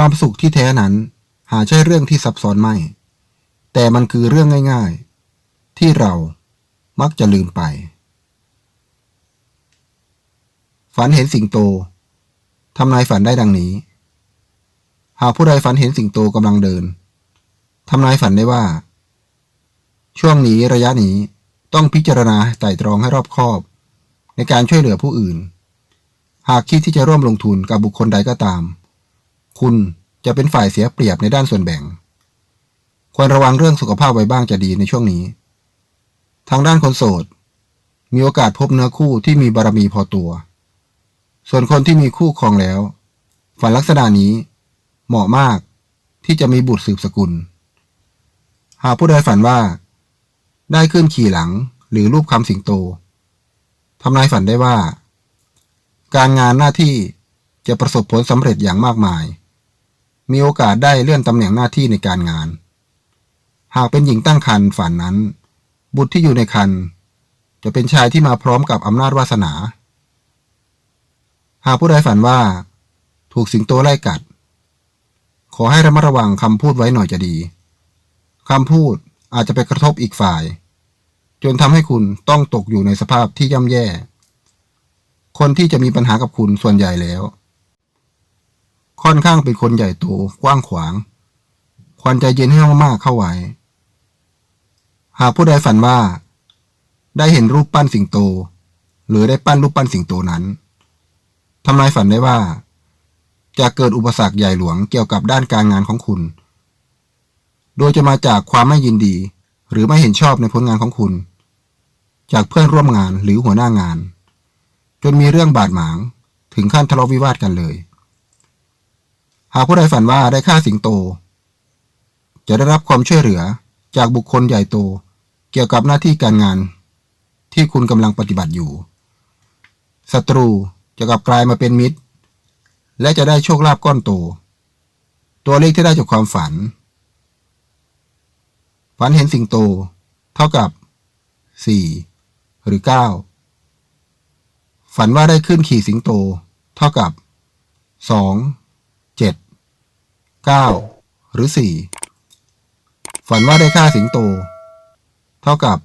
ความสุขที่แท้นั้น หาใช่เรื่องที่ซับซ้อนไม่ แต่มันคือเรื่องง่าย ๆ ที่เรามักจะลืมไป ฝันเห็นสิงโตทำนายฝันได้ดังนี้ หากผู้ใดฝันเห็นสิงโตกำลังเดินทำนายฝันได้ว่า ช่วงนี้ระยะนี้ต้องพิจารณาไตร่ตรองให้รอบคอบ ในการช่วยเหลือผู้อื่น หากคิดที่จะร่วมลงทุนกับบุคคลใดก็ตาม คุณ จะเป็นฝ่ายเสียเปรียบในด้านส่วนแบ่ง ควรระวังเรื่องสุขภาพไว้บ้างจะดีในช่วงนี้ ทางด้านคนโสด มีโอกาสพบเนื้อคู่ที่มีบารมีพอตัว ส่วนคนที่มีคู่ครองแล้ว ฝันลักษณะนี้ เหมาะมากที่จะมีบุตรสืบสกุล หากผู้ใดฝันว่า ได้ขึ้นขี่หลังหรือรูปคำสิงโตทำนายฝันได้ว่า การงานหน้าที่จะประสบผลสำเร็จอย่างมากมาย มีโอกาสได้เลื่อนตำแหน่งหน้าที่ในการงาน หากเป็นหญิงตั้งครรภ์ฝันนั้น บุตรที่อยู่ในครรภ์จะเป็นชายที่มาพร้อมกับอำนาจวาสนา หากผู้ใดฝันว่า ถูกสิงโตไล่กัด ขอให้ระมัดระวังคำพูดไว้หน่อยจะดีคำพูดอาจจะไปกระทบอีกฝ่าย จนทำให้คุณต้องตกอยู่ในสภาพที่ย่ำแย่ คนที่จะมีปัญหากับคุณส่วนใหญ่แล้ว ค่อนข้างเป็นคนใหญ่โตกว้างขวาง ควรใจเย็นให้มากๆเข้าไว้ หากผู้ใดฝันว่า ได้เห็นรูปปั้นสิงโต หรือได้ปั้นรูปปั้นสิงโตนั้นทำนายฝันได้ว่า จะเกิดอุปสรรคใหญ่หลวงเกี่ยวกับด้านการงานของคุณ โดยจะมาจากความไม่ยินดี หรือไม่เห็นชอบในผลงานของคุณ จากเพื่อนร่วมงานหรือหัวหน้างาน จนมีเรื่องบาดหมางถึงขั้นทะเลาะวิวาทกันเลย หากผู้ใดฝันว่าได้ฆ่าสิงโต จะได้รับความช่วยเหลือจากบุคคลใหญ่โต เกี่ยวกับหน้าที่การงาน ที่คุณกำลังปฏิบัติอยู่ศัตรูจะกลับกลายมาเป็นมิตร และจะได้โชคลาภก้อนโต ตัวเลขที่ได้จากความฝัน ฝันเห็นสิงโต เท่ากับ 4 หรือ 9 ฝันว่าได้ขึ้นขี่สิงโต เท่ากับ 2 7 9หรือ4ฝันว่าได้ฆ่าสิงโต เท่ากับ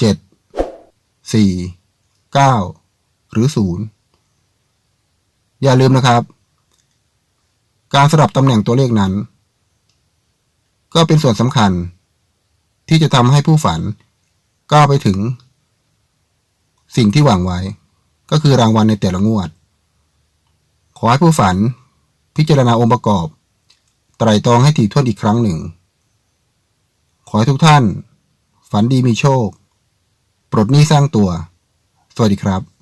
7 4 9หรือ0อย่าลืมนะครับ การสลับตำแหน่งตัวเลขนั้น ก็เป็นส่วนสำคัญ ที่จะทำให้ผู้ฝันก้าวไปถึง สิ่งที่หวังไว้ ก็คือรางวัลในแต่ละงวด ขอให้ผู้ฝัน พิจารณาองค์ประกอบ ไตรตรองให้ถี่ถ้วนอีกครั้งหนึ่ง ขอให้ทุกท่าน ฝันดีมีโชค ปลดหนี้สร้างตัว สวัสดีครับ